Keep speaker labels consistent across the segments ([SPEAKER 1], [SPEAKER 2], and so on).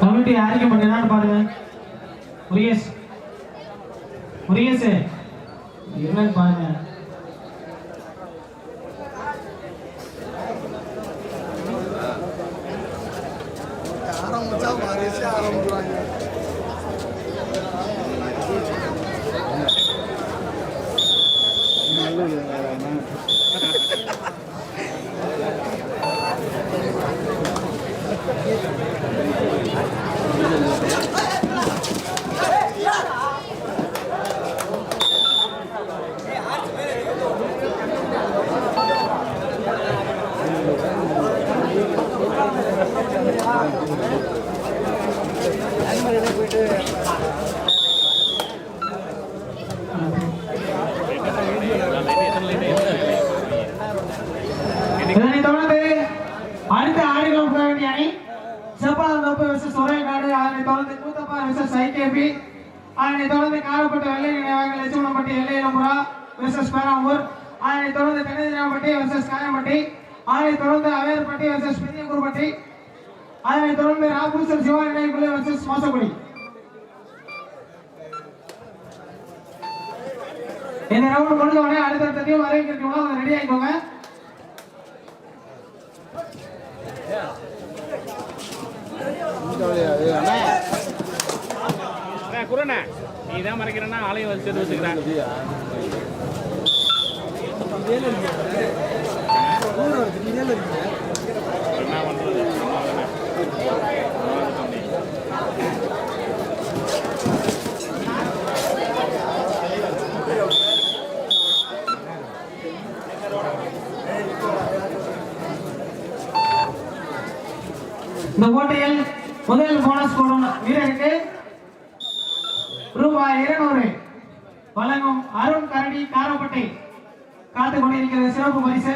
[SPEAKER 1] Committee யாருக்கு பண்ணி என்னன்னு பாருங்க. முருகேஷ். முருகேஷ். என்னன்னு பாருங்க
[SPEAKER 2] ஆரம்பிச்சா வரிசை ஆரம்பிச்சுவாங்க
[SPEAKER 1] இதனை தொடர்ந்து அடுத்த ஆடுகளம் போக வேண்டிய அணி செப்பாளம் தப்பு விசஸ் ஒரேகாடு அதனை தொடர்ந்து கூத்தப்பா விசஸ் ஐகேபி அதனை தொடர்ந்து காரப்பட்ட வெள்ளை நினைவாக லட்சுமணப்பட்டி எல்லையிலம்புரா விசஸ் பேராம்பூர் அதனை தொடர்ந்து தென்னிதினாம்பட்டி வர்சஸ் காயம்பட்டி அதனை தொடர்ந்து அவேர்பட்டி வர்சஸ் பெரியகுருப்பட்டி அதனை தொடர்ந்து ராபூசல் சிவா வர்சஸ் விசஸ் மோசக்குடி இந்த ரவுண்ட் முடிஞ்ச உடனே அடுத்தடுத்த டீம் அறிவிக்கிறீங்களோ அதை ரெடி ஆகிக்கோங்க
[SPEAKER 3] குரண குருண்ணா நீ தான் மறைக்கிறேன்னா ஆலயம் வச்சு வச்சுக்கிறேன்
[SPEAKER 1] இந்த போட்டியில் முதல் போனஸ் போடும் வீரருக்கு ரூபாய் இருநூறு. வழங்கும் அருண் கரடி காரப்பட்டை. காத்து கொண்டிருக்கிறது சிறப்பு பரிசு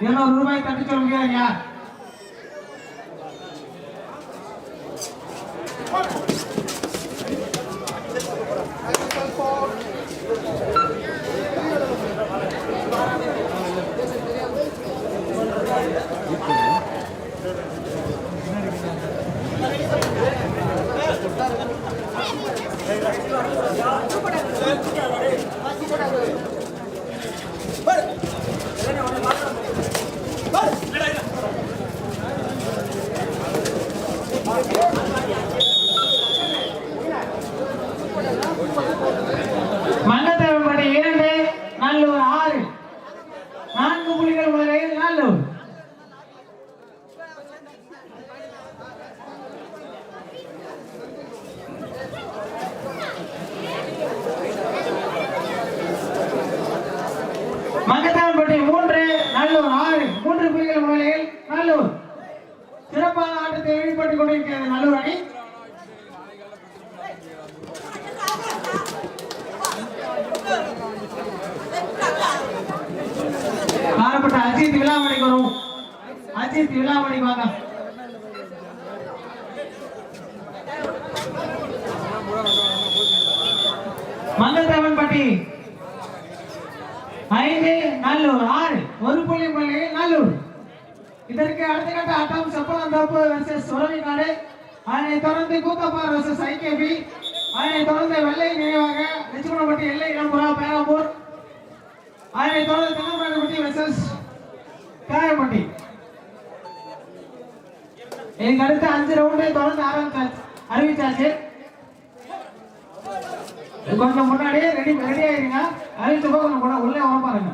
[SPEAKER 1] இருநூறு ரூபாய் தட்டி சொல்லும் வீரர் Thank you இரண்டு நல்லூர் ஆறு நான்கு புலிகள் முறையில் நல்லூர் மங்கத்தான்பட்டி மூன்று நல்லூர் ஆறு மூன்று புலிகள் முறையில் நல்லூர் சிறப்பான ஆட்டத்தை வெளிப்பட்டுக் கொண்டிருக்கிறது நல்லூர் அணி காரப்பட்ட அஜித் விழாமணிக்கு வரும். அஜித் விழாமணி வாங்க. மங்கத்தேவன்பட்டி ஐந்து நல்லூர். ஆறு ஒரு புள்ளி புள்ளி நல்லூர். இதற்கு அடுத்த கட்ட ஆட்டம் செப்பலந்தோப்பு வெர்சஸ் சுரவிநாடு அதனை தொடர்ந்து கூத்தப்பா வெர்சஸ் ஐகேபி அதனை தொடர்ந்து வெள்ளை நினைவாக லட்சுமணப்பட்டி எல்லை இடம்புறா பேராம்பூர். அதனை தொடர்ந்து தென்னமராஜப்பட்டி வெர்சஸ் காயப்பட்டி எங்க அடுத்த அஞ்சு ரவுண்டு தொடர்ந்து ஆரம்பிச்சாச்சு அறிவிச்சாச்சு. கொஞ்சம் முன்னாடியே ரெடி ரெடி ஆயிருங்க. அறிவிச்ச போக கொஞ்சம் கூட உள்ளே வர பாருங்க.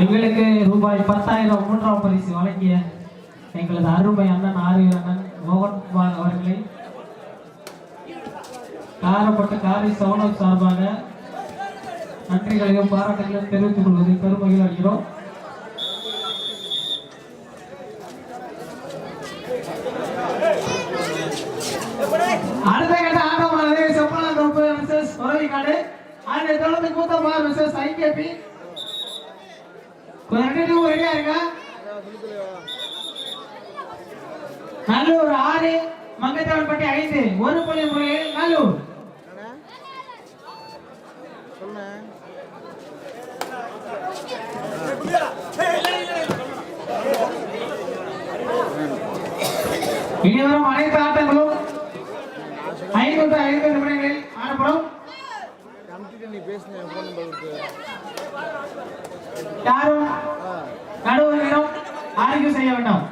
[SPEAKER 1] எங்களுக்கு ரூபாய் பத்தாயிரம் மூன்றாம் பரிசு வழங்கிய எங்களது அருமை அண்ணன் ஆறு அண்ணன் மோகன்குமார் அவர்களை. காரப்பட்ட காரை சவுனப் சார்பாக நன்றிகளையும் பாராட்டுகளையும் தெரிவித்துக் கொள்வதில் பெருமகிழ் அடைகிறோம் மிஸ்ஸஸ் ஐகேபி ஒரே இருக்கா? நல்லூர் ஆறு மங்கத்தவன்பட்டி ஐந்து. ஒரு புள்ளி முறையில் நல்லூர். இனிவரும் அனைத்து
[SPEAKER 2] நீ பேசின ஃபோன் நம்பர்
[SPEAKER 1] யாரும் நடுவர்களிடம் ஆர்கியூ செய்ய வேண்டாம்.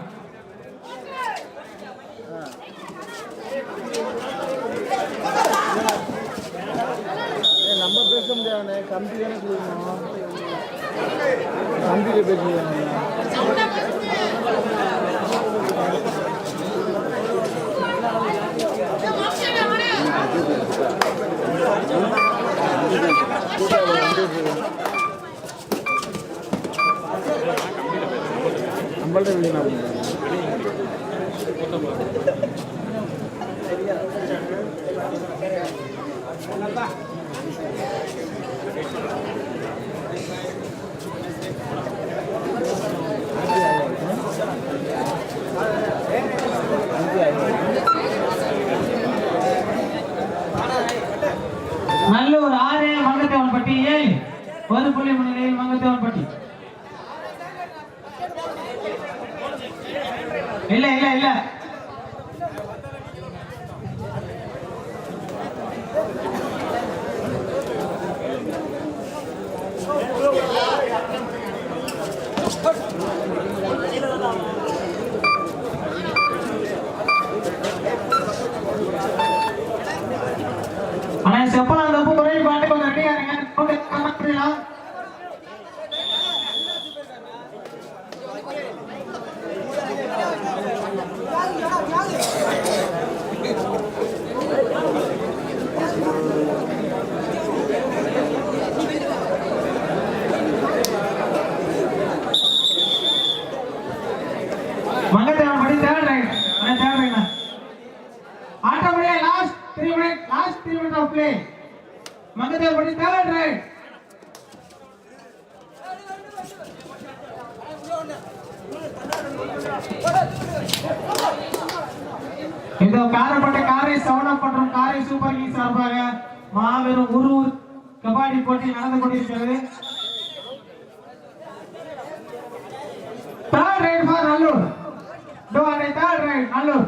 [SPEAKER 1] Carolina ஆட்டம் முடிய last three minute last three minute of play Mangathevanpatti third raid இந்த காரப்பட்ட காரை சவணம் மற்றும் காரை சூப்பர் கிங் சார்பாக மாபெரும் ஒரு கபாடி போட்டி நடந்து கொண்டிருக்கிறது. Third raid for Nallur. Do and third raid Nallur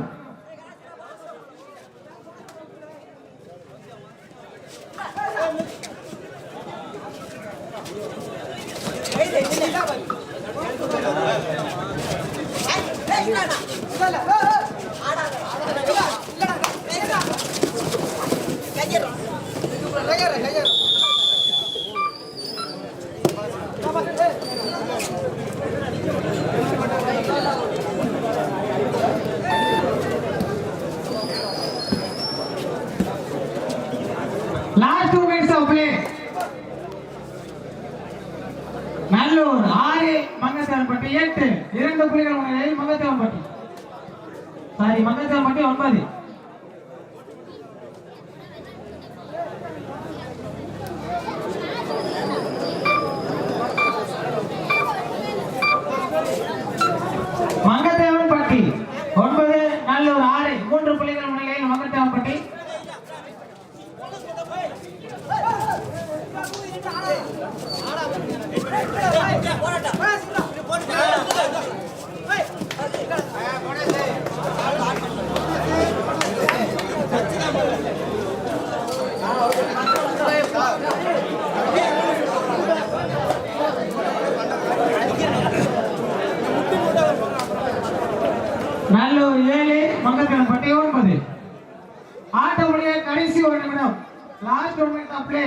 [SPEAKER 1] last two minutes of play Nallur ஆறு மங்கத்தேவன்பட்டி எட்டு இரண்டு புள்ளிகள் முன்னிலையில் சாரி மங்கத்தேவன்பட்டி ஒன்பது மங்கத்தேவன்பட்டி ஒன்பது நல்லூர் ஆறு மூன்று புள்ளிகள் முன்னிலையில் மங்கத்தேவன்பட்டி நல்லூர் ஏழு மங்கத்தேவன்பட்டி ஒன்பது ஆட்ட கடைசி ஒரு நிமிடம். லாஸ்ட் ஒன் மினிட் அப்ளே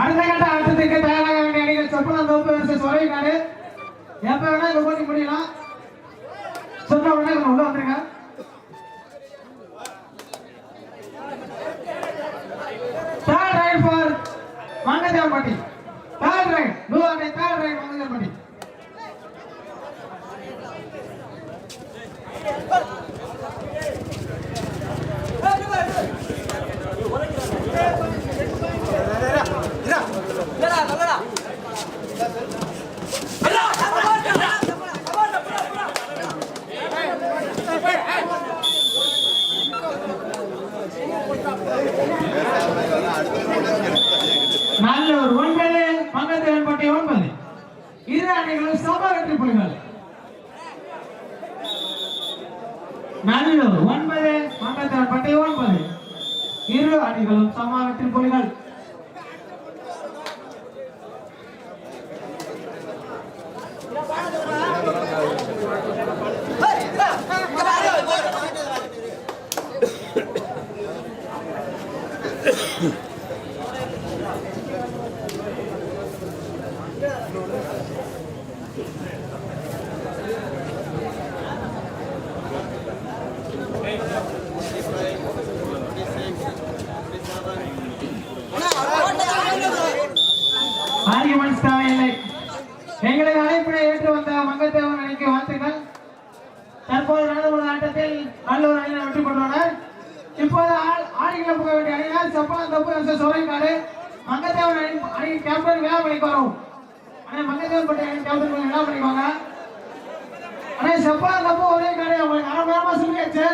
[SPEAKER 1] அடுத்த கட்ட ஆட்டத்திற்கு தயாராக வேண்டிய அணிகள் சொப்பனம் தோப்பு versus ஒரேநாடு எப்ப வேணா இது போட்டி முடியலாம். சொன்ன உடனே உள்ள வந்துருங்க. தேர்ட் ரைட் ஃபார் மங்கதேவன்பட்டி கொடுங்கள் நடுவில் ஒன்பது மங்கத்தார் பட்டை ஒன்பது இரு அணிகளும் சம வெற்றி புலிகள் Yeah. அணிக்கு வாழ்த்துக்கள் தற்போது நடந்து கொண்ட ஆட்டத்தில் நல்லூர் அணியினர் வெற்றி பெற்றுள்ளனர். இப்போது ஆடிகளை போக வேண்டிய அணியினர் செப்பலம் தப்பு versus சோரைக்காடு மங்கத்தேவன் அணி அணி கேப்டன் வேளாமணிக்கு வரும். அண்ணே மங்கத்தேவன் பட்டி அணி கேப்டன் வேளாமணிக்கு வாங்க. அண்ணே செப்பலம் தப்பு ஒரே காடு. அவங்களுக்கு அரை மணி நேரமா சொல்லியாச்சு